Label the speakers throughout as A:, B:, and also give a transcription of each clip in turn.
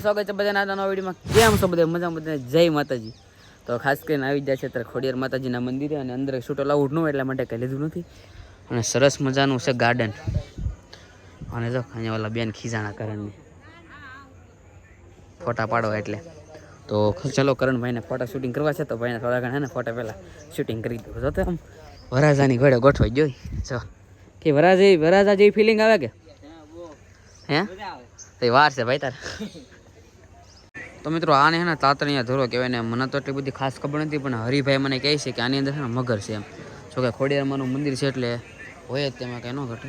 A: Family સ્વાગત છે બધાના નવા વિડીયોમાં. કેમ છો બધા? મજા બધા? જય માતાજી. તો ખાસ કરીને આવી જાય છે અત્યારે ખોડિયાર માતાજીના મંદિરે અને અંદર શૂટ લાઉડ ન એટલા માટે કહી લીધું નથી. અને સરસ મજાનું છે ગાર્ડન અને જો, અહીંયા ઓલા બેન ખીજાણા કરણની ફોટા પાડો એટલે. તો ચલો કરણભાઈને ફોટા શૂટિંગ કરવા છે, તો ભાઈને થોડા ઘણા ને ફોટા પહેલાં શૂટિંગ કરી દઉં. જો તો આમ વરાજાની ઘોડે ગોઠવાઈ જોઈ જો. કે વરાજા વરાજા જેવી ફિલિંગ આવે કે? હે? તો વાર છે ભાઈ તારે. તો મિત્રો, આને હે ને તાતણીયા ધોરો કહેવાય ને મને તો એટલી બધી ખાસ ખબર નથી, પણ હરિભાઈ મને કહે છે કે આની અંદર છે ને મગર છે એમ. જો ખોડિયારમાંનું મંદિર છે એટલે હોય જ તેમાં કંઈ ન ઘટે.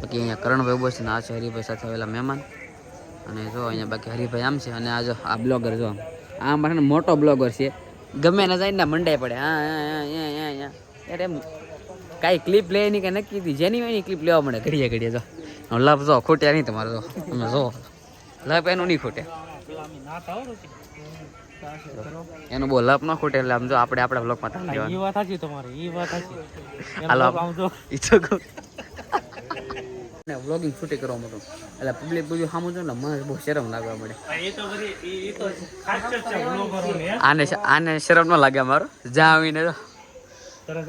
A: બાકી અહીંયા કરણભાઈ ઊભો છે ને, આ છે હરિભાઈ સાથે આવેલા મહેમાન. અને જો અહીંયા બાકી હરિભાઈ આમ છે અને આ જો આ બ્લોગર જો આ મારે મોટો બ્લોગર છે. ગમે એને જાય ને મંડાઈ પડે. હા હા એમ કાંઈ ક્લિપ લે એની કાંઈ નક્કી હતી જેની એની ક્લિપ લેવા મળે. ઘડીએ ઘડીએ જો. લપ જો, ખોટ્યા નહીં તમારે જો. તમે જો. લપ એનું નહીં ખૂટે. એનું બહુ લપ ન ખૂટે એટલે આમ જો આપણે આપણા બ્લોગમાં થાય
B: એ વાત સાચી તમારી એ વાત સાચી.
A: હાલો
B: આમ જો.
A: ઈ તો ને વ્લોગિંગ શૂટિંગ કરવા માંડું. એટલે પબ્લિક બધું સામો જો ને મને બહુ શરમ લાગવા મળે
B: એ તો બધી ઈ ઈ તો ખાસ ચર્ચા બ્લોગરોની હે?
A: આને આને શરમ ન લાગે મારો જ્યાં આવીને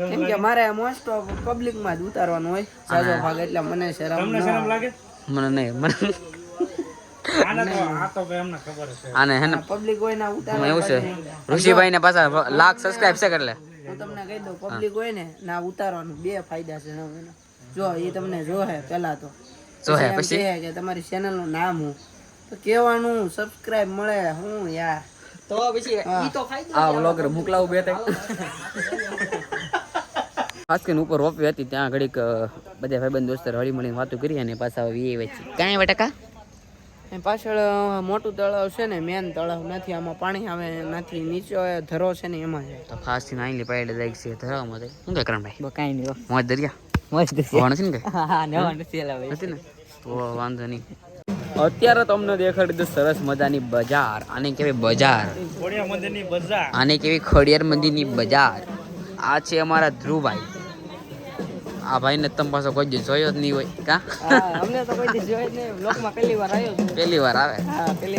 C: કેમ કે મારે મોસ્ટ ઓફ પબ્લિકમાં જ ઉતારવાનું હોય સાજો ભાગ એટલે મને શરમ
B: તમને શરમ લાગે?
A: મને નહીં મને
B: આને તો આ તો ભાઈ અમને ખબર છે
A: આને હે ને?
C: પબ્લિક હોય ને ઉતાર
A: એવું છે. ઋષિભાઈ ને પાછા લાખ સબસ્ક્રાઇબ છે એટલે
C: હું તમને કહી દઉં પબ્લિક હોય ને ના ઉતારવાનું બે ફાયદા છે. જો એ તમને જોહે પેલા તો.
A: જો હે પછી?
C: કે તમારી ચેનલનું નામ હું. તો કેવાનું સબસ્ક્રાઇબ મળે હું યાર.
A: તો પછી
C: ઈ
A: તો આ વ્લોગર મોકલાવું બે ખાસ કરીને ઉપર રોપવે હતી ત્યાં ઘડીક બધા ભાઈબંધ દોસ્તર હળી મળીને વાતો કરી અને પાછા વી વેચી કાંઈ વટકા?
C: એ પાછળ મોટું તળાવ છે ને મેન તળાવ. નથી આમાં પાણી આવે નથી નીચે ધરો છે ને એમાં છે
A: તો ખાસથી નાઈ પાડે જાય છે ધરાવમાં શું કે કરણભાઈ?
C: કાંઈ નહીં
A: મોજ દરિયા?
C: મસ્ત
A: હોવાનું છે ને
C: હા નવા નથી
A: નથી ને? તો વાંધો નહીં. અત્યારે તમને દેખાડી દઉં સરસ મજાની બજાર. આને કેવી બજાર.
B: ખોડિયા મંદિરની બજાર.
A: આને કેવી ખોડિયાર મંદિરની બજાર. આ છે અમારા ધ્રુવભાઈ. આ ભાઈને તમે પાછો કોઈ દિવસ જોયો જ નહીં હોય કા?
C: અમને તો કોઈ દિવસ જોયો જ નહીં. બ્લોગમાં પહેલી વાર આવ્યો છું.
A: પહેલી વાર આવે?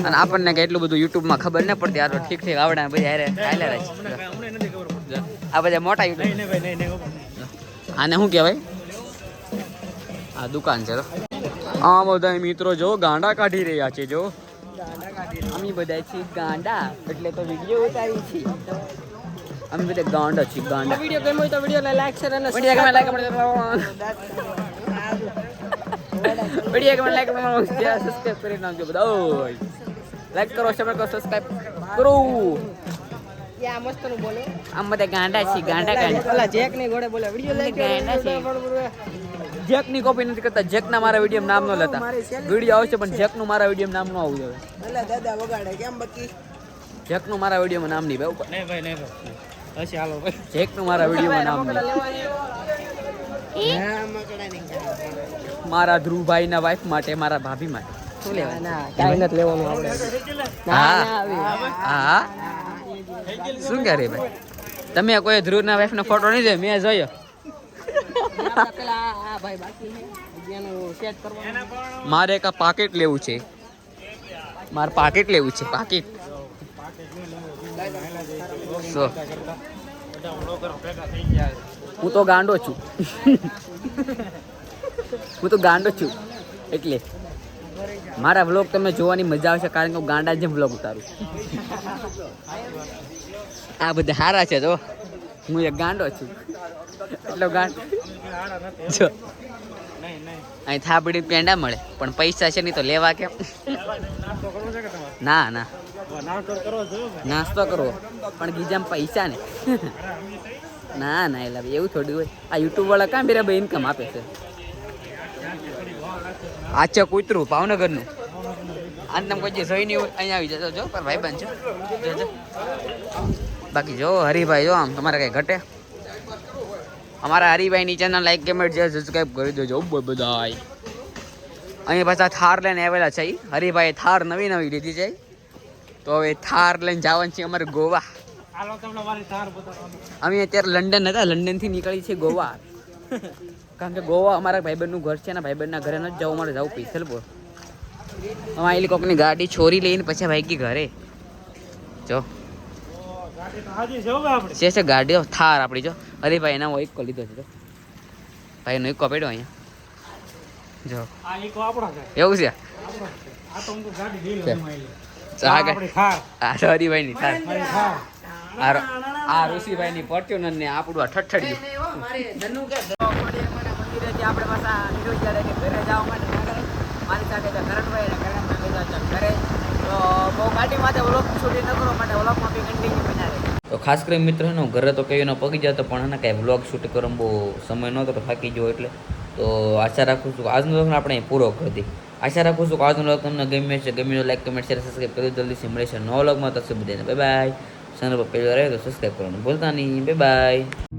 A: અને આપણને કે એટલું બધું યુટ્યુબમાં ખબર ન પડતી આ તો ઠીક ઠીક આવડે ને બધા હારે હાલે રહે. છે.
B: અમને નથી ખબર પડતી
A: આ બધા મોટા YouTube.
B: નહીં ભાઈ નહીં નહીં
A: આને શું કહેવાય? આ દુકાન છે તો આ બધા મિત્રો જો ગાંડા કાઢી રહ્યા છે જો. અમે બધા છીએ ગાંડા એટલે તો વીડિયો ઉતારી છીએ. અમે બધા ગાંડા છે ગાંડા.
C: વીડિયો ગમ્યો હોય તો વીડિયો લાઈક શેર અને
A: વીડિયો ગમે લાઈક વીડિયો ગમે લાઈક સબસ્ક્રાઇબ કરી નાખજો બધા. લાઈક કરો શેર કરો સબસ્ક્રાઇબ કરો.
C: યા મસ્તનું બોલો.
A: આમ બધા ગાંડા છે ગાંડા ગાંડા.
C: ઓલા જેકની ગોડે બોલે વિડિયો લાઈક
A: ગાંડા છે જેકની કોપી નથી કરતા જેક ના મારા વિડિયો નામ ન લેતા. વીડિયો આવશે પણ જેકનું મારા વિડિયો નામ ન આવું જોઈએ.
C: એટલે દાદા વગાડે કેમ બકી?
A: જેકનું મારા વિડીયોમાં નામ નહીં ભાઈ
B: નહીં ભાઈ નહીં ભાઈ. હશે હાલો ભાઈ.
A: નું મારા વિડીયોમાં નામ મારા ધ્રુવભાઈ ના વાઈફ માટે મારા ભાભી માટે. શું લેવા
C: ના લેવાનું આપણે.
A: હા. હા શું કરે ભાઈ? તમે કોઈ ધ્રુવ ના વાઈફ નો ફોટો નહીં જોયો? મેં જોયો.
C: પેલા આ ભાઈ બાકી છે. જેનું સેટ કરવાનું
A: મારે એક પાકેટ લેવું છે. મારે પાકેટ લેવું છે પાકેટ સો હું તો ગાંડો છું. હું તો ગાંડો છું. એટલે મારા વ્લોગ તમે જોવાની મજા આવશે કારણ કે હું ગાંડા જેમ વ્લોગ ઉતારું. આ બધા હારા છે જો. હું એક ગાંડો છું. એટલો ગાંડ જો. અહીં થાબડી પેંડા મળે, પણ પૈસા છે નહીં તો લેવા કેમ? ના ના.
B: નાસ્તો કરવો ભાઈ.
A: પણ બીજામાં પૈસા ને ના ના એટલે એવું થોડું હોય. આ યુટ્યુબ વાળા કાં બેરા ભાઈ ઇન્કમ આપે છે. આ છે કૂતરું ભાવનગરનું. આને તમે કોઈ જોઈ નહીં હોય અહીંયા આવી જજો જો પર ભાઈ બન છે જોજો બાકી જો હરિભાઈ જો આમ તમારે કઈ ઘટે? અમારા હરિભાઈની ચેનલ લાઈક કમેન્ટ જે સબસ્ક્રાઈબ કરી દેજો બધાય. અહીંયા પાછા થાર લઈને આવેલા છે. હરિભાઈ થાર નવી નવી લીધી છે તો હવે થાર લઈને જવાનું છે અમારે ગોવા. અમે અત્યારે લંડન હતા લંડનથી નીકળી છે ગોવા. કારણ કે ગોવા અમારા ભાઈબંધનું ઘર છે ને ભાઈબંધના ઘરે નથી જવું મારે જવું પૈસલ બોલ અમારી કોકની ગાડી છોરી લઈને પછી ભાઈ ઘરે. જો.
B: છે
A: છે ગાડીઓ થાર આપણી જો. અરે ભાઈ એના એક લીધો છે ભાઈ એનો એક કોપેડો અહીંયા. જો. એવું છે?
B: આ થાર
A: ઋષિભાઈની ફોર્ચ્યુનર ને આપણું આ ઠઠડિયું આપણે પાછા ઘરે જવા માટે. મારી સાથે તો કરણભાઈ અને કરણભાઈ ઘરે તો બહુ ગાડી માટે ન કરવા માટે વ્લોગમાં બી કન્ટિન્યુ બનાવે તો ખાસ કરી મિત્રો એનો ઘરે તો કઈ પગી જતો પણ એને કાંઈ વ્લોગ શૂટ કરવામાં બહુ સમય નહોતો તો થાકી ગયો એટલે. તો આશા રાખું છું આજનો આપણે અહીં પૂરો કરી દઈએ. આશા રાખું છું કે આજનો વ્લોગ તમને ગમે છે ગમે લાઈક કમેન્ટ શેર સબસ્ક્રાઈબ કરી જલ્દીથી મળે છે નવો વ્લોગમાં. તો બધાને બાય બાય ચેનલ પર પહેલી વાર આવ્યો તો સબસ્ક્રાઈબ કરવાનું ભૂલતા નહીં. Bye bye